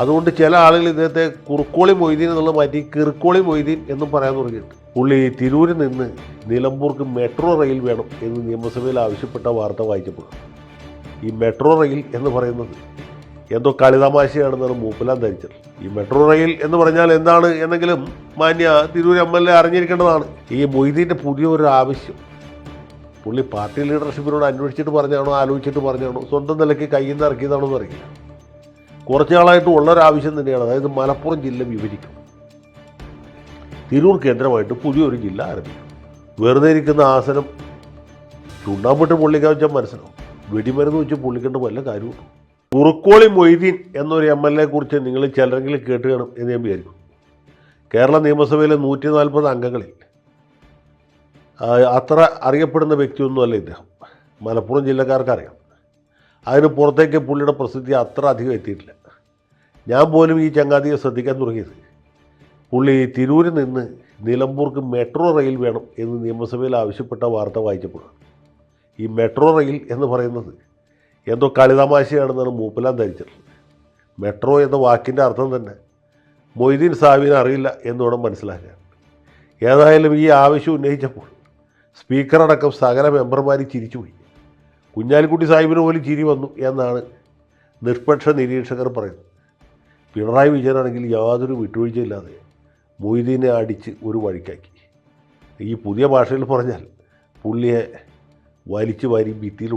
അതുകൊണ്ട് ചില ആളുകൾ ഇദ്ദേഹത്തെ കുറുക്കോളി മൊയ്തീൻ എന്നുള്ള മാറ്റി കിറുക്കോളി മൊയ്തീൻ എന്നും പറയാൻ തുടങ്ങിയിട്ടുണ്ട്. പുള്ളി തിരൂരിൽ നിന്ന് നിലമ്പൂർക്ക് മെട്രോ റെയിൽ വേണം എന്ന് നിയമസഭയിൽ ആവശ്യപ്പെട്ട വാർത്ത വായിച്ചപ്പോൾ ഈ മെട്രോ റെയിൽ എന്ന് പറയുന്നത് എന്തോ കളിതമാശയാണെന്നാണ് മൂപ്പലാൻ ധരിച്ചത്. ഈ മെട്രോ റെയിൽ എന്ന് പറഞ്ഞാൽ എന്താണ് എന്നെങ്കിലും മാന്യ തിരൂർ എം എൽ എ അറിഞ്ഞിരിക്കേണ്ടതാണ്. ഈ മൊയ്തീന്റെ പുതിയൊരു ആവശ്യം. പുള്ളി പാർട്ടി ലീഡർഷിപ്പിനോട് അന്വേഷിച്ചിട്ട് പറഞ്ഞാണോ ആലോചിച്ചിട്ട് പറഞ്ഞാണോ സ്വന്തം നിലയ്ക്ക് കയ്യിൽ നിന്ന് ഇറക്കിയതാണോ എന്നറിയില്ല കുറച്ച് നാളായിട്ട് ഉള്ളൊരാവശ്യം തന്നെയാണ്. അതായത് മലപ്പുറം ജില്ല വിഭജിക്കും. തിരൂർ കേന്ദ്രമായിട്ട് പുതിയൊരു ജില്ല ആരംഭിക്കും. വെറുതെ ഇരിക്കുന്ന ആസനം ചുണ്ടാമ്പിട്ട് പൊള്ളിക്കാൻ വെച്ചാൽ മനസ്സിലാവും. വെടിമരുന്ന് വെച്ച് പൊള്ളിക്കേണ്ട വല്ല കാര്യമുണ്ടോ കുറുക്കോളി മൊയ്തീൻ എന്നൊരു എം എൽ എ കുറിച്ച് നിങ്ങൾ ചിലരെങ്കിലും കേട്ട് കാണും എന്ന് ഞാൻ വിചാരിക്കും. കേരള നിയമസഭയിലെ നൂറ്റി നാൽപ്പത് അംഗങ്ങളിൽ അത്ര അറിയപ്പെടുന്ന വ്യക്തിയൊന്നുമല്ല ഇദ്ദേഹം. മലപ്പുറം ജില്ലക്കാർക്കറിയാം അതിന് പുറത്തേക്ക് പുള്ളിയുടെ പ്രസിദ്ധി അത്ര അധികം എത്തിയിട്ടില്ല. ഞാൻ പോലും ഈ ചങ്ങാതിയെ ശ്രദ്ധിക്കാൻ തുടങ്ങിയത്. പുള്ളി തിരൂരിൽ നിന്ന് നിലമ്പൂർക്ക് മെട്രോ റെയിൽ വേണം എന്ന് നിയമസഭയിൽ ആവശ്യപ്പെട്ട വാർത്ത വായിച്ചപ്പോഴാണ്. ഈ മെട്രോ റെയിൽ എന്ന് പറയുന്നത് എന്തോ കളിതമാശയാണെന്നാണ് മൂപ്പലാൻ ധരിച്ചത് മെട്രോ എന്ന വാക്കിന്റെ അർത്ഥം തന്നെ മൊയ്തീൻ സാവിനെ അറിയില്ല എന്ന് വേണം മനസ്സിലാക്കാൻ ഏതായാലും ഈ ആവശ്യം ഉന്നയിച്ചപ്പോൾ സ്പീക്കറടക്കം സകല മെമ്പർമാർ ചിരിച്ചുപോയി. കുഞ്ഞാലിക്കുട്ടി സാഹിബിന് പോലും ചിരി വന്നു എന്നാണ് നിഷ്പക്ഷ നിരീക്ഷകർ പറയുന്നത്. പിണറായി വിജയനാണെങ്കിൽ യാതൊരു വിട്ടുവീഴ്ചയില്ലാതെ മൊയ്തീനെ അടിച്ച് ഒരു വഴിക്കാക്കി. ഈ പുതിയ ഭാഷയിൽ പറഞ്ഞാൽ പുള്ളിയെ വലിച്ചു വാരി ഭിത്തിയിൽ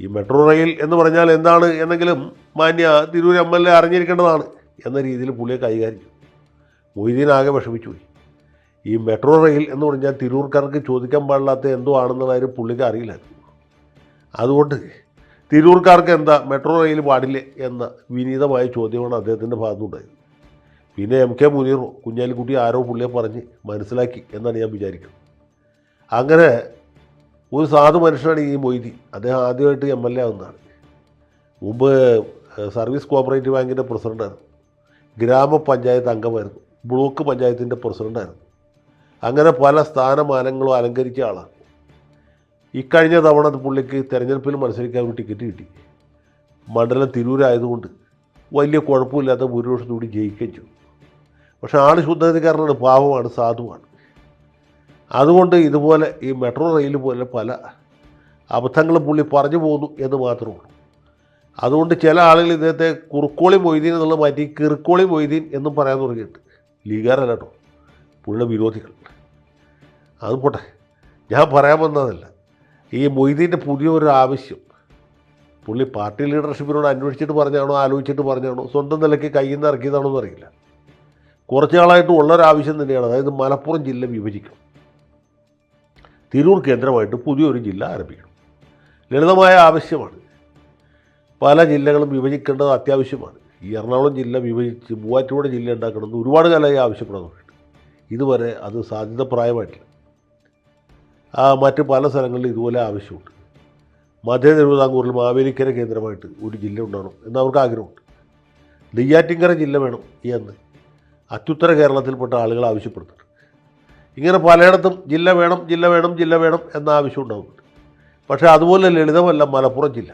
ഈ മെട്രോ റെയിൽ എന്ന് പറഞ്ഞാൽ എന്താണ് എന്നെങ്കിലും മാന്യ തിരൂർ എം എൽ എ അറിഞ്ഞിരിക്കേണ്ടതാണ് എന്ന രീതിയിൽ പുള്ളിയെ കൈകാര്യം മൊയ്തീൻ ആകെ വിഷമിച്ചു പോയി. ഈ മെട്രോ റെയിൽ എന്ന് പറഞ്ഞാൽ തിരൂർക്കാർക്ക് ചോദിക്കാൻ പാടില്ലാത്ത എന്തോ ആണെന്നുള്ള കാര്യം പുള്ളിക്ക് അറിയില്ലായിരുന്നു. അതുകൊണ്ട് തിരൂർക്കാർക്ക് എന്താ മെട്രോ റെയിൽ പാടില്ലേ എന്ന വിനീതമായ ചോദ്യമാണ് അദ്ദേഹത്തിന്റെ ഭാഗത്തുണ്ടായത്. പിന്നെ എം കെ മുനീറോ കുഞ്ഞാലിക്കുട്ടി ആരോ പുള്ളിയെ പറഞ്ഞ് മനസ്സിലാക്കി എന്നാണ് ഞാൻ വിചാരിക്കുന്നത്. അങ്ങനെ ഒരു സാധു മനുഷ്യനാണ് ഈ മൊയ്തി. അദ്ദേഹം ആദ്യമായിട്ട് എം എൽ എ ആവുന്നതാണ്. മുമ്പ് സർവീസ് കോപ്പറേറ്റീവ് ബാങ്കിന്റെ പ്രസിഡന്റായിരുന്നു ഗ്രാമപഞ്ചായത്ത് അംഗമായിരുന്നു. ബ്ലോക്ക് പഞ്ചായത്തിന്റെ പ്രസിഡന്റായിരുന്നു അങ്ങനെ പല സ്ഥാനമാനങ്ങളും അലങ്കരിച്ച ആളാണ്. ഇക്കഴിഞ്ഞ തവണ പുള്ളിക്ക് തിരഞ്ഞെടുപ്പിൽ മത്സരിക്കാൻ ഒരു ടിക്കറ്റ് കിട്ടി. മണ്ഡലം തിരൂരായതുകൊണ്ട് വലിയ കുഴപ്പമില്ലാത്ത ഭൂരിപക്ഷത്തോടി ജയിക്കുകയും ചെയ്തു. പക്ഷെ ആൾ ശുദ്ധതക്കാരനാണ് പാവമാണ് സാധുവാണ്. അതുകൊണ്ട് ഇതുപോലെ ഈ മെട്രോ റെയിൽ പോലെ പല അബദ്ധങ്ങളും പുള്ളി പറഞ്ഞു പോകുന്നു എന്ന് മാത്രമേ അതുകൊണ്ട് ചില ആളുകൾ ഇദ്ദേഹത്തെ കുറുക്കോളി മൊയ്തീൻ എന്നുള്ള മാറ്റി കിറുക്കോളി മൊയ്തീൻ എന്നും പറയാൻ തുടങ്ങിയിട്ട് ലീഗാരല്ല കേട്ടോ പുള്ളിയുടെ വിരോധികൾ. അത് പോട്ടെ ഞാൻ പറയാൻ വന്നതല്ല. ഈ മൊയ്തീന്റെ പുതിയൊരു ആവശ്യം. പുള്ളി പാർട്ടി ലീഡർഷിപ്പിനോട് അന്വേഷിച്ചിട്ട് പറഞ്ഞാണോ ആലോചിച്ചിട്ട് പറഞ്ഞാണോ സ്വന്തം നിലയ്ക്ക് കയ്യിൽ നിന്ന് ഇറക്കിയതാണോ എന്നറിയില്ല കുറച്ച് നാളായിട്ട് ഉള്ളൊരാവശ്യം തന്നെയാണ് അതായത് മലപ്പുറം ജില്ല വിഭജിക്കണം. തിരൂർ കേന്ദ്രമായിട്ട് പുതിയൊരു ജില്ല ആരംഭിക്കണം. ലളിതമായ ആവശ്യമാണ്. പല ജില്ലകളും വിഭജിക്കേണ്ടത് അത്യാവശ്യമാണ്. ഈ എറണാകുളം ജില്ല വിഭജിച്ച് മൂവാറ്റുപുഴ ജില്ല ഉണ്ടാക്കണമെന്ന് ഒരുപാട് കാലമായി ആവശ്യപ്പെടുന്നുണ്ട് ഇതുവരെ അത് സാധ്യതപ്രായമായിട്ടില്ല മറ്റ് പല സ്ഥലങ്ങളിലും ഇതുപോലെ ആവശ്യമുണ്ട്. മധ്യ തിരുവിതാംകൂറിൽ മാവേലിക്കര കേന്ദ്രമായിട്ട് ഒരു ജില്ല ഉണ്ടാകണം എന്ന് അവർക്ക് ആഗ്രഹമുണ്ട്. നെയ്യാറ്റിങ്കര ജില്ല വേണം എന്ന് അത്യുത്തര കേരളത്തിൽപ്പെട്ട ആളുകൾ ആവശ്യപ്പെടുന്നുണ്ട്. ഇങ്ങനെ പലയിടത്തും ജില്ല വേണം ജില്ല വേണം ജില്ല വേണം എന്ന ആവശ്യം ഉണ്ടാകുന്നുണ്ട് പക്ഷേ അതുപോലെ ലളിതമല്ല മലപ്പുറം ജില്ല.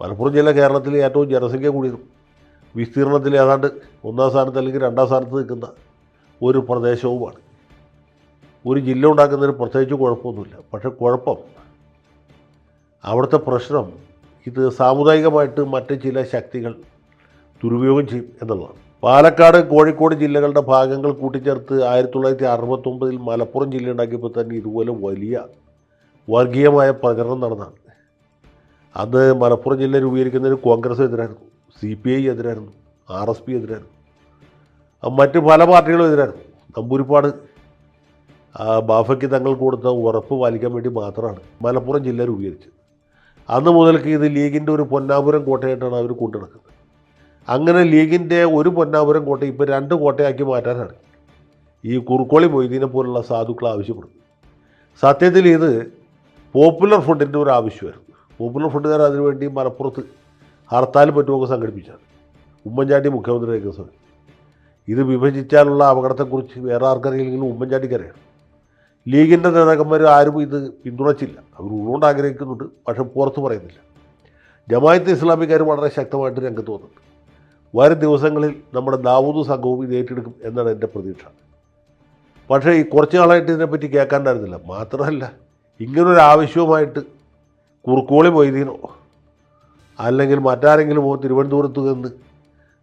മലപ്പുറം ജില്ല കേരളത്തിൽ ഏറ്റവും ജനസംഖ്യ കൂടിയതും വിസ്തീർണത്തിൽ ഏതാണ്ട് ഒന്നാം സ്ഥാനത്ത് അല്ലെങ്കിൽ രണ്ടാം സ്ഥാനത്ത് നിൽക്കുന്ന ഒരു പ്രദേശവുമാണ്. ഒരു ജില്ല ഉണ്ടാക്കുന്നതിന് പ്രത്യേകിച്ച് കുഴപ്പമൊന്നുമില്ല. പക്ഷെ കുഴപ്പം അവിടുത്തെ പ്രശ്നം ഇത് സാമുദായികമായിട്ട് മറ്റ് ചില ശക്തികൾ ദുരുപയോഗം ചെയ്യും എന്നുള്ളതാണ്. പാലക്കാട് കോഴിക്കോട് ജില്ലകളുടെ ഭാഗങ്ങൾ കൂട്ടിച്ചേർത്ത് ആയിരത്തി തൊള്ളായിരത്തി അറുപത്തൊമ്പതിൽ മലപ്പുറം ജില്ല ഉണ്ടാക്കിയപ്പോൾ തന്നെ ഇതുപോലെ വലിയ വർഗീയമായ പ്രചരണം നടന്നതാണ്. അത് മലപ്പുറം ജില്ല രൂപീകരിക്കുന്നതിന് കോൺഗ്രസ് എതിരായിരുന്നു സി പി ഐ എതിരായിരുന്നു ആർ എസ് പി എതിരായിരുന്നു മറ്റ് പല പാർട്ടികളും എതിരായിരുന്നു. നമ്പൂരിപ്പാട് ബാഫയ്ക്ക് തങ്ങൾ കൊടുത്ത ഉറപ്പ് പാലിക്കാൻ വേണ്ടി മാത്രമാണ് മലപ്പുറം ജില്ല രൂപീകരിച്ചത്. അന്ന് മുതൽക്ക് ഇത് ലീഗിന്റെ ഒരു പൊന്നാപുരം കോട്ടയായിട്ടാണ് അവർ കൊണ്ടുനടക്കുന്നത് അങ്ങനെ ലീഗിന്റെ ഒരു പൊന്നാപുരം കോട്ട ഇപ്പോൾ രണ്ട് കോട്ടയാക്കി മാറ്റാനാണ്. ഈ കുറുക്കോളി മൊയ്തീനെ പോലുള്ള സാധുക്കൾ ആവശ്യപ്പെടുന്നത് സത്യത്തിൽ ഇത് പോപ്പുലർ ഫണ്ടിന്റെ ഒരു ആവശ്യമായിരുന്നു. പോപ്പുലർ ഫണ്ടുകാർ അതിനുവേണ്ടി മലപ്പുറത്ത് ഹർത്താൽ പറ്റുമൊക്കെ സംഘടിപ്പിച്ചാണ്. ഉമ്മൻചാണ്ടി മുഖ്യമന്ത്രി ആയിരിക്കുന്ന സമയം ഇത് വിഭജിച്ചാലുള്ള അപകടത്തെക്കുറിച്ച് വേറെ ആർക്കറിയില്ലെങ്കിലും ഉമ്മൻചാണ്ടിക്കറിയാം ലീഗിന്റെ നേതാക്കന്മാർ ആരും ഇത് പിന്തുണച്ചില്ല. അവർ ഉള്ളുകൊണ്ട് ആഗ്രഹിക്കുന്നുണ്ട്. പക്ഷെ പുറത്ത് പറയുന്നില്ല. ജമായത്ത് ഇസ്ലാമിക്കാർ വളരെ ശക്തമായിട്ട് രംഗത്ത് വന്നിട്ടുണ്ട്. വരും ദിവസങ്ങളിൽ നമ്മുടെ ദാവൂദ് സംഘവും ഇത് ഏറ്റെടുക്കും എന്നാണ് എന്റെ പ്രതീക്ഷ. പക്ഷേ ഈ കുറച്ച് നാളായിട്ട് ഇതിനെപ്പറ്റി കേൾക്കാണ്ടായിരുന്നില്ല. മാത്രമല്ല ഇങ്ങനൊരു ആവശ്യവുമായിട്ട് കുറുക്കോളി മൊയ്തീനോ അല്ലെങ്കിൽ മറ്റാരെങ്കിലും തിരുവനന്തപുരത്ത് നിന്ന്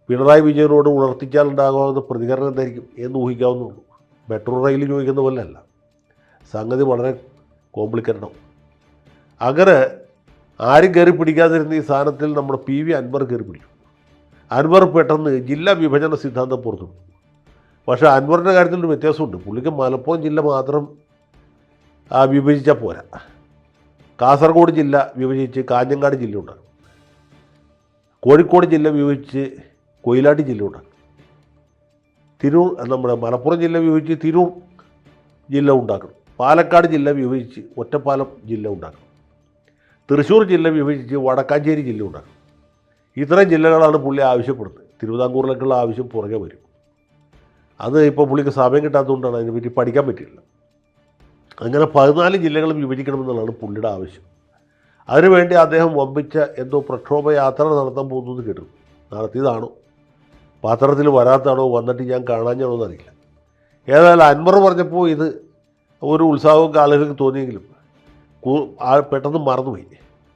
പിണറായി വിജയനോട് ഉണർത്തിച്ചാലുണ്ടാകാവുന്ന പ്രതികരണം എന്തായിരിക്കും എന്ന് ഊഹിക്കാവുന്നുള്ളൂ മെട്രോ റെയിൽ ചോദിക്കുന്ന പോലെ അല്ല സംഗതി വളരെ കോംപ്ലിക്കേറ്റഡാവും. അങ്ങനെ ആരും കയറി പിടിക്കാതിരുന്ന ഈ സാധനത്തിൽ നമ്മുടെ പി വി അൻവർ കയറി പിടിച്ചു അൻവർ പെട്ടെന്ന് ജില്ലാ വിഭജന സിദ്ധാന്തം പുറത്തുവിട്ടു. പക്ഷേ അൻവറിന്റെ കാര്യത്തിൽ ഒരു വ്യത്യാസമുണ്ട്. പുള്ളിക്ക് മലപ്പുറം ജില്ല മാത്രം വിഭജിച്ചാൽ പോരാ. കാസർഗോഡ് ജില്ല വിഭജിച്ച് കാഞ്ഞങ്ങാട് ജില്ല ഉണ്ടാകും കോഴിക്കോട് ജില്ല വിഭജിച്ച് കൊയിലാട്ടി ജില്ല ഉണ്ടാകും തിരൂർ നമ്മുടെ മലപ്പുറം ജില്ല വിഭജിച്ച് തിരൂർ ജില്ല ഉണ്ടാക്കണം. പാലക്കാട് ജില്ല വിഭജിച്ച് ഒറ്റപ്പാലം ജില്ല ഉണ്ടാക്കണം. തൃശ്ശൂർ ജില്ല വിഭജിച്ച് വടക്കാഞ്ചേരി ജില്ല ഉണ്ടാക്കണം. ഇത്തരം ജില്ലകളാണ് പുള്ളി ആവശ്യപ്പെടുന്നത്. തിരുവിതാംകൂറിലേക്കുള്ള ആവശ്യം പുറകെ വരും. അത് ഇപ്പോൾ പുള്ളിക്ക് സമയം കിട്ടാത്തതുകൊണ്ടാണ് അതിനെപ്പറ്റി പഠിക്കാൻ പറ്റിയില്ല അങ്ങനെ പതിനാല് ജില്ലകൾ വിഭജിക്കണമെന്നുള്ളതാണ് പുള്ളിയുടെ ആവശ്യം. അതിനുവേണ്ടി അദ്ദേഹം വമ്പിച്ച എന്തോ പ്രക്ഷോഭ യാത്ര നടത്താൻ പോകുന്നത് കേട്ടു. നടത്തിയതാണോ? പാത്രത്തിൽ വരാത്താണോ വന്നിട്ട് ഞാൻ കാണാഞ്ഞാണോ എന്നറിയില്ല. ഏതായാലും അൻവർ പറഞ്ഞപ്പോൾ ഇത് ഒരു ഉത്സാഹമൊക്കെ ആളുകൾക്ക് തോന്നിയെങ്കിലും പെട്ടെന്ന് മറന്നുപോയി.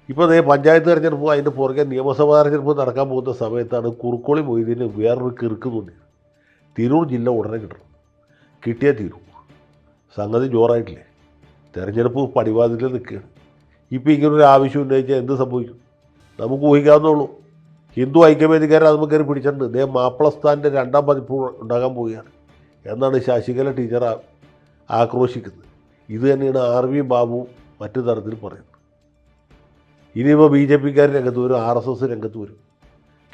ഇപ്പോൾ അതേ പഞ്ചായത്ത് തെരഞ്ഞെടുപ്പ് അതിന്റെ പുറകെ നിയമസഭാ തെരഞ്ഞെടുപ്പ് നടക്കാൻ പോകുന്ന സമയത്താണ് കുറുക്കോളി മൊയ്തീന് വേറൊരു കിറുക്ക് തോന്നിയത്. തിരൂർ ജില്ല ഉടനെ കിട്ടണം. കിട്ടിയാൽ തീരൂ. സംഗതി ജോറായിട്ടില്ലേ? തെരഞ്ഞെടുപ്പ് പടിവാതിൽ നിൽക്കുകയാണ്. ഇപ്പോൾ ഒരു ആവശ്യം ഉന്നയിച്ചാൽ എന്ത് സംഭവിക്കും? നമുക്ക് ഊഹിക്കാവുന്നുള്ളൂ ഹിന്ദു ഐക്യവേദിക്കാരെ അത് കയറി പിടിച്ചിട്ടുണ്ട്. ഇതേ മാപ്പിളസ്ഥാന്റെ രണ്ടാം പതിപ്പ് ഉണ്ടാകാൻ പോവുകയാണ്. എന്നാണ് ശശികല ടീച്ചർ ആക്രോശിക്കുന്നത്. ഇത് തന്നെയാണ് ആർ വി ബാബു മറ്റു തരത്തിൽ പറയുന്നത്. ഇനിയിപ്പോൾ ബി ജെ പിക്കാർ രംഗത്ത് വരും ആർ എസ് എസ് രംഗത്ത് വരും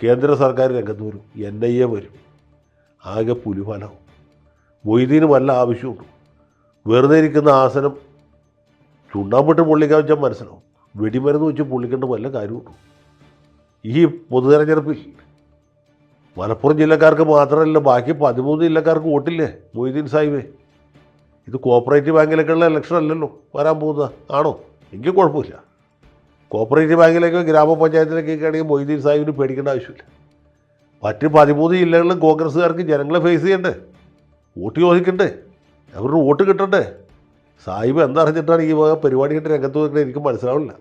കേന്ദ്ര സർക്കാർ രംഗത്ത് വരും എൻ ഐ എ വരും. ആകെ പുലിഫലവും. മൊയ്തീന് വല്ല ആവശ്യമുണ്ട്? വെറുതെ ഇരിക്കുന്ന ആസനം ചുണ്ടാമ്പിട്ട് പൊള്ളിക്കാൻ വെച്ചാൽ മനസ്സിലാവും. വെടിമരുന്ന് വെച്ച് പൊള്ളിക്കേണ്ട വല്ല കാര്യമുണ്ടോ? ഈ പൊതു തെരഞ്ഞെടുപ്പിൽ മലപ്പുറം ജില്ലക്കാർക്ക് മാത്രമല്ല ബാക്കി പതിമൂന്ന് ജില്ലക്കാർക്ക് വോട്ടില്ലേ മൊയ്തീൻ സാഹിബേ? ഇത് കോപ്പറേറ്റീവ് ബാങ്കിലേക്കുള്ള ഇലക്ഷൻ അല്ലല്ലോ വരാൻ പോകുന്നത്. ആണോ? എങ്കിൽ കുഴപ്പമില്ല. കോപ്പറേറ്റീവ് ബാങ്കിലേക്കോ ഗ്രാമപഞ്ചായത്തിലേക്കൊക്കെ ആണെങ്കിൽ മൊയ്തീൻ സാഹിബിന് പേടിക്കേണ്ട ആവശ്യമില്ല. മറ്റ് പതിമൂന്ന് ജില്ലകളിലും കോൺഗ്രസ്സുകാർക്ക് ജനങ്ങളെ ഫേസ് ചെയ്യണ്ടേ? വോട്ട് ചോദിക്കണ്ടേ? അവരുടെ വോട്ട് കിട്ടണ്ടേ? സാഹിബ് എന്തറിഞ്ഞിട്ടാണ് ഈ വക കിട്ടി രംഗത്ത് വരുന്നത് എനിക്ക് മനസ്സിലാവില്ല.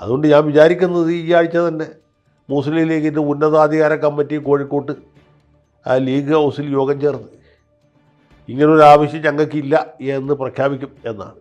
അതുകൊണ്ട് ഞാൻ വിചാരിക്കുന്നത് ഈ ആഴ്ച തന്നെ മുസ്ലിം ലീഗിന്റെ ഉന്നതാധികാര കമ്മിറ്റി കോഴിക്കോട്ട് ആ ലീഗ് ഹൗസിൽ യോഗം ചേർന്ന് ഇങ്ങനൊരു ആവശ്യം ഞങ്ങൾക്കില്ല എന്ന് പ്രഖ്യാപിക്കും എന്നാണ്.